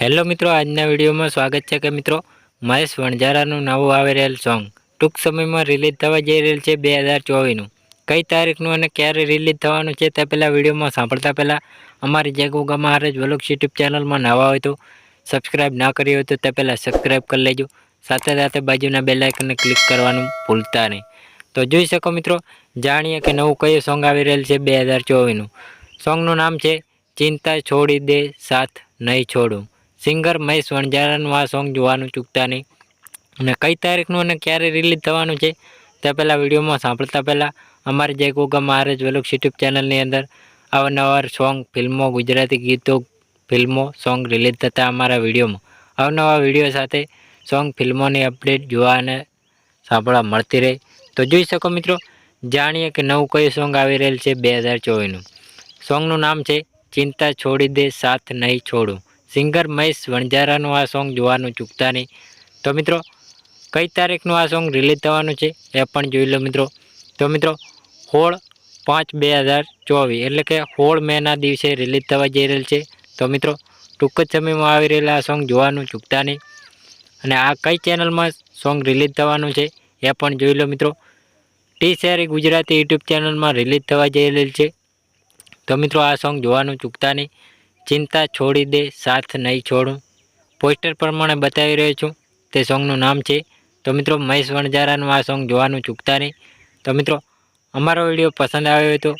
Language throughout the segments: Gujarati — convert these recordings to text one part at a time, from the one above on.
હેલો મિત્રો, આજના વિડીયોમાં સ્વાગત છે કે મિત્રો, મહેશ વણઝારાનું નવું આવી રહેલ સોંગ. ટૂંક સમયમાં રિલીઝ થવા જઈ રહેલ છે બે હજાર ચોવીસનું. કઈ તારીખનું અને ક્યારે રિલીઝ થવાનું છે તે પહેલાં વિડીયોમાં સાંભળતા પહેલાં અમારી જગુગા મહારાજ વલોક્ષ યુટ્યુબ ચેનલમાં નવા હોય તો સબસ્ક્રાઈબ ના કરી હોય તો તે પહેલાં સબસ્ક્રાઈબ કરી લેજો. સાથે સાથે બાજુના બેલાઇકનને ક્લિક કરવાનું ભૂલતા નહીં. તો જોઈ શકો મિત્રો, જાણીએ કે નવું કયું સોંગ આવી રહેલ છે બે હજાર ચોવીસનું. સોંગનું નામ છે ચિંતા છોડી દે, સાથ નહીં છોડું. સિંગર મહેશ વણજારાનું આ સોંગ જોવાનું ચૂકતા નહીં. અને કઈ તારીખનું અને ક્યારે રિલીઝ થવાનું છે, તે પહેલાં વિડીયોમાં સાંભળતા પહેલાં અમારી જય ગોગા મહારાજ વેલોક્સ યુટ્યુબ ચેનલની અંદર અવારનવાર સોંગ ફિલ્મો, ગુજરાતી ગીતો, ફિલ્મો સોંગ રિલીઝ થતા અમારા વિડીયોમાં. અવનવા વીડિયો સાથે સોંગ ફિલ્મોની અપડેટ જોવા અને સાંભળવા મળતી રહે. તો જોઈ શકો મિત્રો, જાણીએ કે નવું કયું સોંગ આવી રહેલ છે બે હજાર ચોવીસનું. સોંગનું નામ છે, ચિંતા છોડી દે, સાથ નહીં છોડું. સિંગર મહેશ વણઝારાનું આ સોંગ જોવાનું ચૂકતા નહીં. તો મિત્રો, કઈ તારીખનું આ સોંગ રિલીઝ થવાનું છે એ પણ જોઈ લો મિત્રો. તો મિત્રો, હોળ પાંચ બે હજાર ચોવીસ, એટલે કે હોળ મેના દિવસે રિલીઝ થવા જઈ રહેલ છે. તો મિત્રો, ટૂંક જ સમયમાં આવી રહેલા આ સોંગ જોવાનું ચૂકતા નહીં. અને આ કઈ ચેનલમાં સોંગ રિલીઝ થવાનું છે એ પણ જોઈ લો મિત્રો. ટી શેરી ગુજરાતી યુટ્યુબ ચેનલમાં રિલીઝ થવા જઈ રહેલ છે. તો મિત્રો, આ સોંગ જોવાનું ચૂકતા નહીં. ચિંતા છોડી દે, સાથ નહીં છોડું. પોસ્ટર પ્રમાણે બતાવી રહ્યો છું. તે સોંગનું નામ છે. તો મિત્રો, મહેશ વણજારાનું આ સોંગ જોવાનું ચૂકતા નહીં. તો મિત્રો, અમારો વીડિયો પસંદ આવ્યો હોય તો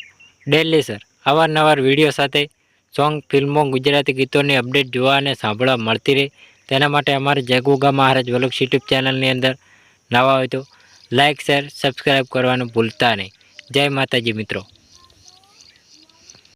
ડેલી સર. અવારનવાર વીડિયો સાથે સોંગ, ફિલ્મો, ગુજરાતી ગીતોની અપડેટ જોવા અને સાંભળવા મળતી રહે. તેના માટે અમારે જયગુગા મહારાજ વલોક્ષ યુટ્યુબ ચેનલની અંદર નવા હોય તો લાઇક શેર સબસ્ક્રાઈબ કરવાનું ભૂલતા નહીં. જય માતાજી મિત્રો.